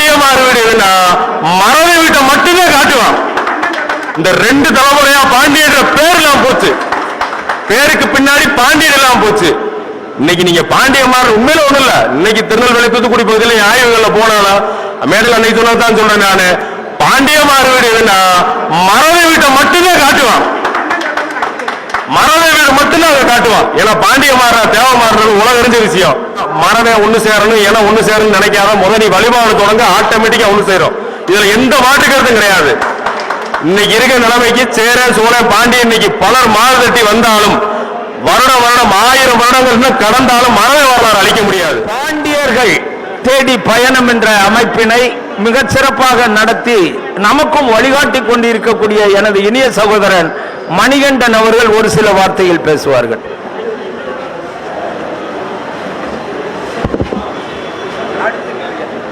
பாண்டிய மாறு எதுன்னா மறவை வீட்டை மட்டும்தான் காட்டுவான். இந்த ரெண்டு தலைமுறையா பாண்டியன்ற பேர் எல்லாம் போச்சு. பேருக்கு பின்னாடி பாண்டியர் எல்லாம் போச்சு. இன்னைக்கு நீங்க பாண்டியமார் உண்மையில ஒண்ணும் இல்ல. இன்னைக்கு திருநெல்வேலி தூத்துக்குடி பகுதியில் ஆய்வுகள்ல போனாலும் மேடல் அன்னைக்கு சொன்னதான் சொல்றேன் நானு. பாண்டியமார் வீடு எதுன்னா மறவை வீட்டை மட்டும்தான் காட்டுவான். மறவை வீடு மட்டும்தான் அதை காட்டுவான். ஏன்னா பாண்டிய மாறா தேவ மாறுறது உலக அறிஞ்ச விஷயம். மரதை ஒண்ணு சேரணும் ஏன்னா ஒண்ணு சேரணும்னு நினைக்காத முத நீ வழிபாடு தொடங்க ஆட்டோமேட்டிக்கா ஒண்ணு சேரும் இதுல எந்த மாற்று கருத்தும் கிடையாது. இன்னைக்கு இருக்க நிலைமைக்கு சேரன் சோழன் பாண்டியன் இன்னைக்கு பலர் மாறுதட்டி வந்தாலும் வருட வருடம் ஆயிரம் வருடங்கள் இன்னும் கடந்தாலும் மரபை வரலாறு அழிக்க முடியாது. பாண்டியர்கள் தேடி பயணம் என்ற அமைப்பினை மிக சிறப்பாக நடத்தி நமக்கும் வழிகாட்டி கொண்டிருக்கக்கூடிய எனது இனிய சகோதரன் மணிகண்டன் அவர்கள் ஒரு சில வார்த்தையில் பேசுவார்கள்.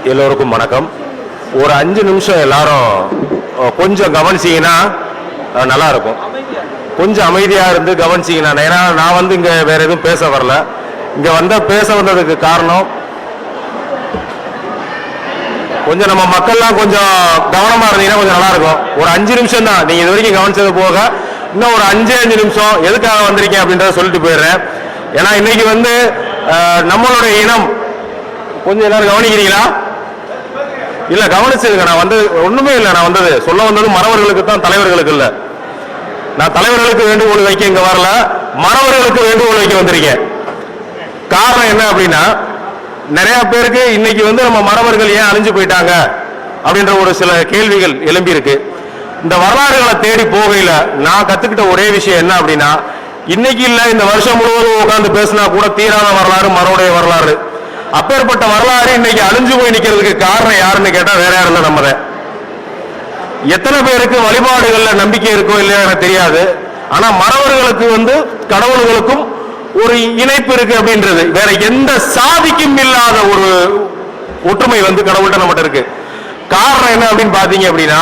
எல்லோருக்கும் வணக்கம். ஒரு அஞ்சு நிமிஷம் எல்லாரும் கொஞ்சம் கவனிச்சீங்கன்னா நல்லா இருக்கும் கொஞ்சம் அமைதியாக இருந்து கவனிச்சிங்கன்னா ஏன்னா நான் வந்து இங்கே வேற எதுவும் பேச வரல. இங்கே வந்தால் பேச வந்ததுக்கு காரணம் கொஞ்சம் நம்ம மக்கள்லாம் கொஞ்சம் கவனமாக இருந்தீங்கன்னா கொஞ்சம் நல்லா இருக்கும் ஒரு அஞ்சு நிமிஷம் தான். நீங்கள் இது வரைக்கும் கவனிச்சது போக இன்னும் ஒரு அஞ்சு அஞ்சு நிமிஷம் எதுக்காக வந்திருக்கேன் அப்படின்றத சொல்லிட்டு போயிடுறேன். ஏன்னா இன்னைக்கு வந்து நம்மளுடைய இனம் கொஞ்சம் எல்லாரும் கவனிக்கிறீங்களா? இல்ல கவனிச்சிருங்க நான் வந்து ஒண்ணுமே இல்லை நான் வந்தது. சொல்ல வந்தது மறவர்களுக்கு தான் தலைவர்களுக்கு இல்ல. நான் தலைவர்களுக்கு வேண்டுகோள் வைக்க இங்க வரல மறவர்களுக்கு வேண்டுகோள் வைக்க வந்திருக்கேன். காரணம் என்ன அப்படின்னா நிறைய பேருக்கு இன்னைக்கு வந்து நம்ம மறவர்கள் ஏன் அழிஞ்சு போயிட்டாங்க அப்படின்ற ஒரு சில கேள்விகள் எழும்பி இருக்கு இந்த வரலாறுகளை தேடி போகையில நான் கத்துக்கிட்ட ஒரே விஷயம் என்ன அப்படின்னா இன்னைக்கு இல்ல இந்த வருஷம் முழுவதும் உட்காந்து பேசினா கூட தீராத வரலாறு மறுடைய வரலாறு. அப்பேற்பட்ட வரலாறு இன்னைக்கு அழிஞ்சு போய் நிக்கிறதுக்கு காரணம் யாருன்னு கேட்டா வேற யாரும் இல்லை நம்ம எத்தனை பேருக்கு வழிபாடுகள்ல நம்பிக்கை இருக்கோ இல்லையோ எனக்கு தெரியாது. ஆனா மறவர்களுக்கு வந்து கடவுள்களுக்கும் ஒரு இணைப்பு இருக்கு அப்படின்றது. வேற எந்த சாதிக்கும் இல்லாத ஒரு ஒற்றுமை வந்து கடவுள்கிட்ட நம்மகிட்ட இருக்கு. காரணம் என்ன அப்படின்னு பாத்தீங்க அப்படின்னா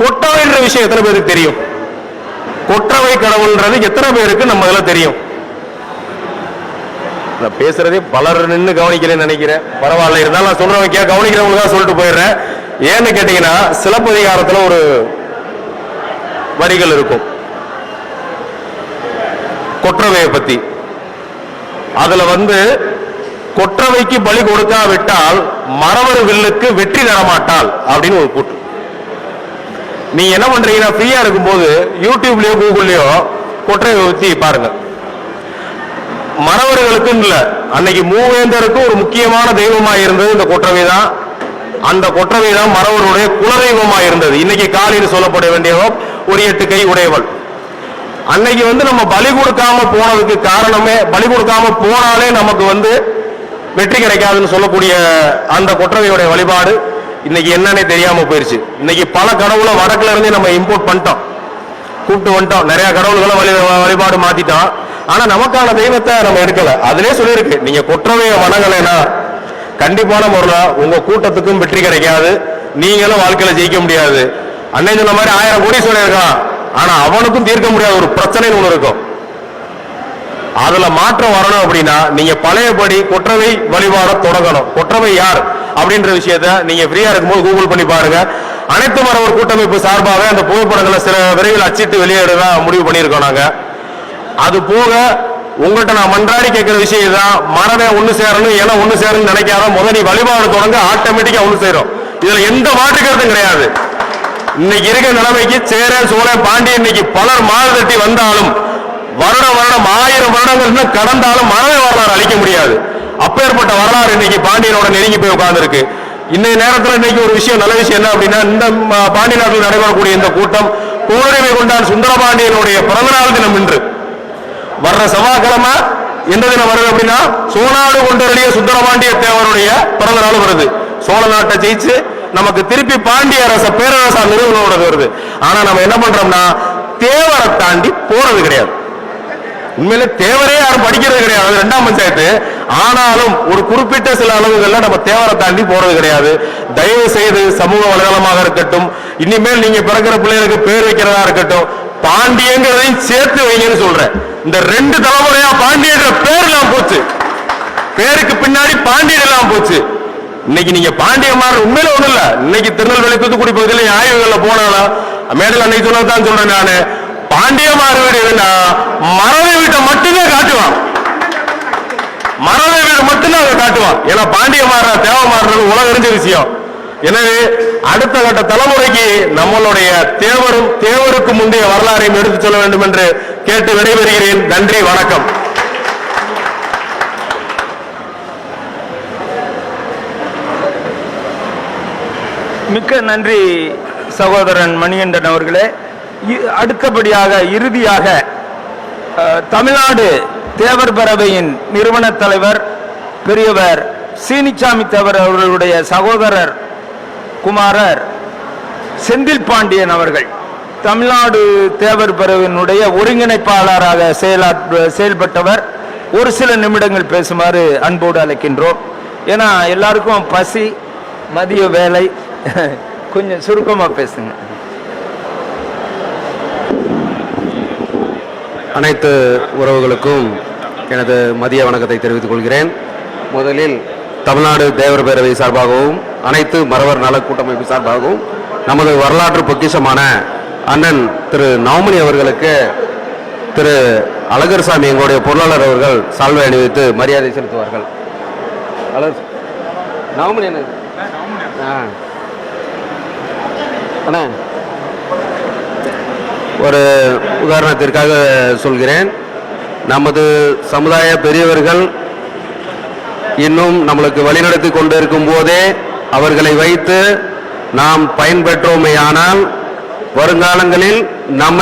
கொட்டவைன்ற விஷயம் எத்தனை பேருக்கு தெரியும்? கொற்றவை கடவுள்ன்றது எத்தனை பேருக்கு நம்ம இதெல்லாம் தெரியும்? நான் பேசுறதே பலர் நின்று கவனிக்கிறேன்னு நினைக்கிறேன். பரவாயில்ல இருந்தாலும் நான் சொல்றவங்க கே கவனிக்கிறவங்க தான் சொல்லிட்டு போயிடுறேன். ஏன்னு கேட்டீங்கன்னா சிலப்பதிகாரத்தில் ஒரு வரிகள் இருக்கும். கொற்றவையை பத்தி. அதுல வந்து கொற்றவைக்கு பலி கொடுக்காவிட்டால் மரவர் வில்லுக்கு வெற்றி தரமாட்டாள் அப்படின்னு ஒரு கூட்டு. நீங்க என்ன பண்றீங்கன்னா ஃப்ரீயா இருக்கும்போது யூடியூப்லயோ கூகுள்லயோ கொற்றவை பத்தி பாருங்க. மறவர்களுக்கு இல்ல. அன்னைக்கு மூவேந்தருக்கும் ஒரு முக்கியமான தெய்வமா இருந்தது இந்த கொற்றவை தான் அந்த கொற்றவை தான் மறவருடைய குலதெய்வமா இருந்தது. இன்னைக்கு காலின்னு சொல்லப்பட வேண்டியவன் ஒரு எட்டு கை உடையவள். அன்னைக்கு வந்து நம்ம பலி கொடுக்காம போனதுக்கு காரணமே பலி கொடுக்காம போனாலே நமக்கு வந்து வெற்றி கிடைக்காதுன்னு சொல்லக்கூடிய அந்த கொற்றவையுடைய வழிபாடு இன்னைக்கு என்னன்னே தெரியாம போயிருச்சு. இன்னைக்கு பல கடவுளை வடக்குல இருந்தே நம்ம இம்போர்ட் பண்ணிட்டோம். கூப்பிட்டு வந்துட்டோம். நிறைய கடவுள்களை வழி வழிபாடு மாத்திட்டோம். ஆனா நமக்கான தெய்வத்தை நம்ம எடுக்கல. அதிலே சொல்லியிருக்கு நீங்க குற்றவைய வணங்கலைன்னா கண்டிப்பான முறையில உங்க கூட்டத்துக்கும் வெற்றி கிடைக்காது. நீங்களும் வாழ்க்கையில ஜெயிக்க முடியாது. அன்னை சொன்ன மாதிரி ஆயிரம் கோடி சொல்லியிருக்கான். ஆனா அவனுக்கும் தீர்க்க முடியாத ஒரு பிரச்சனைன்னு ஒண்ணு இருக்கும். அதுல மாற்றம் வரணும் அப்படின்னா நீங்க பழையபடி கொற்றவை வழிபாட தொடங்கணும். கொற்றவை யார்? அப்படின்ற விஷயத்த நீங்க ஃப்ரீயா இருக்கும்போது கூகுள் பண்ணி பாருங்க. அனைத்து மரவர் கூட்டமைப்பு சார்பாக அந்த புகைப்படங்களை சில விரைவில் அச்சிட்டு வெளியிட முடிவு பண்ணியிருக்கோம் நாங்கள் அது போக உங்கள்கிட்ட நான் மன்றாடி கேட்கிற விஷயம் தான் மரபை ஒன்று சேரணும் ஏன்னா ஒன்று சேரணும்னு நினைக்காத முதல் நீ வழிபாடு தொடங்க ஆட்டோமேட்டிக்காக ஒன்று சேரும். இதில் எந்த மாற்று கருத்தும் கிடையாது. இன்னைக்கு இருக்கிற நிலைமைக்கு சேரன் சோழன் பாண்டியன் இன்னைக்கு பலர் மாறு தட்டி வந்தாலும் வருடம் வருடம் ஆயிரம் வருடங்கள் கடந்தாலும் மனதை வரலாறு அழிக்க முடியாது. அப்பேற்பட்ட வரலாறு இன்னைக்கு பாண்டியனோட நெருங்கி போய் உட்கார்ந்துருக்கு. இன்னைய நேரத்தில் இன்னைக்கு ஒரு விஷயம் நல்ல விஷயம் என்ன அப்படின்னா இந்த ம, பாண்டிய நாட்டில் நடைபெறக்கூடிய இந்த கூட்டம் பூரணமை கொண்டான் சுந்தரபாண்டியனுடைய பிறந்தநாள் தினம் இன்று. வர்ற செவ்வாய்க்கிழமை எந்த தினம் வருது அப்படின்னா சோனாடு கொண்டருடைய சுந்தரபாண்டிய தேவருடைய பிறந்த நாள் வருது. சோழ நாட்டை ஜெயிச்சு நமக்கு திருப்பி பாண்டிய அரச பேரரசா நிறுவனோட வருது. ஆனா நம்ம என்ன பண்றோம்னா தேவரை தாண்டி போறது கிடையாது. உண்மையில தேவரே யாரும் படிக்கிறது கிடையாது. ரெண்டாம் பஞ்சாயத்து. ஆனாலும் ஒரு குறிப்பிட்ட சில அளவுகள்ல நம்ம தேவரை தாண்டி போறது கிடையாது. தயவு செய்து சமூக வலைதளமாக இருக்கட்டும் இனிமேல் நீங்க பிறக்கிற பிள்ளைகளுக்கு பேர் வைக்கிறதா இருக்கட்டும் பாண்டியங்கிறதையும் சேர்த்து வைங்கன்னு சொல்றேன். இந்த ரெண்டு தலைமுறையா பாண்டியன்ற பேர் எல்லாம் போச்சு. பேருக்கு பின்னாடி பாண்டியர் எல்லாம் போச்சு. இன்னைக்கு நீங்க பாண்டியமார் உண்மையில ஒண்ணு இல்ல. இன்னைக்கு திருநெல்வேலி தூத்துக்குடி பகுதியில் ஆய்வுகள்ல போனாலும் மேடல் அன்னைக்கு சொன்னதான் சொல்றேன் நானு. பாண்டியமார் வீடு எதுன்னா மரவை வீட்டை மட்டும்தான் காட்டுவான். மரவை வீடு மட்டும்தான் அதை காட்டுவான். ஏன்னா பாண்டியமாற தேவமாறுறது உலக அறிஞ்ச விஷயம். எனவே அடுத்த கட்ட தலைமுறைக்கு நம்மளுடைய தேவரும் தேவருக்கு முந்தைய வரலாறையும் எடுத்துச் சொல்ல வேண்டும் என்று கேட்டு விடைபெறுகிறேன். நன்றி வணக்கம். மிக்க நன்றி சகோதரன் மணிகண்டன் அவர்களே. அடுத்தபடியாக இறுதியாக தமிழ்நாடு தேவர் பறவையின் நிறுவன தலைவர் பெரியவர் சீனிச்சாமி தேவர் அவர்களுடைய சகோதரர் குமாரர் செந்தில் பாண்டியன் அவர்கள். தமிழ்நாடு தேவர் பேரவையினுடைய ஒருங்கிணைப்பாளராக செயலாற்ற செயல்பட்டவர். ஒரு சில நிமிடங்கள் பேசுமாறு அன்போடு அழைக்கின்றோம். ஏன்னா எல்லாருக்கும் பசி மதிய வேலை கொஞ்சம் சுருக்கமாக பேசுங்க. அனைத்து உறவுகளுக்கும் எனது மதிய வணக்கத்தை தெரிவித்துக் கொள்கிறேன். முதலில் தமிழ்நாடு தேவர் பேரவை சார்பாகவும் அனைத்து மறவர் நல கூட்டமைப்பு சார்பாகவும் நமது வரலாற்று பொக்கிஷமான அண்ணன் திரு நவமணி அவர்களுக்கு திரு அழகர்சாமி எங்களுடைய பொருளாளர் அவர்கள் சால்வை அணிவித்து மரியாதை செலுத்துவார்கள். அழகர் நவமணி என்ன அண்ணா. ஒரு உதாரணத்திற்காக சொல்கிறேன். நமது சமுதாய பெரியவர்கள் இன்னும் நம்மளுக்கு வழிநடத்தி கொண்டிருக்கும் போதே அவர்களை வைத்து நாம் பயன்பெற்றோமேயானால் வருங்காலங்களில் நம்மை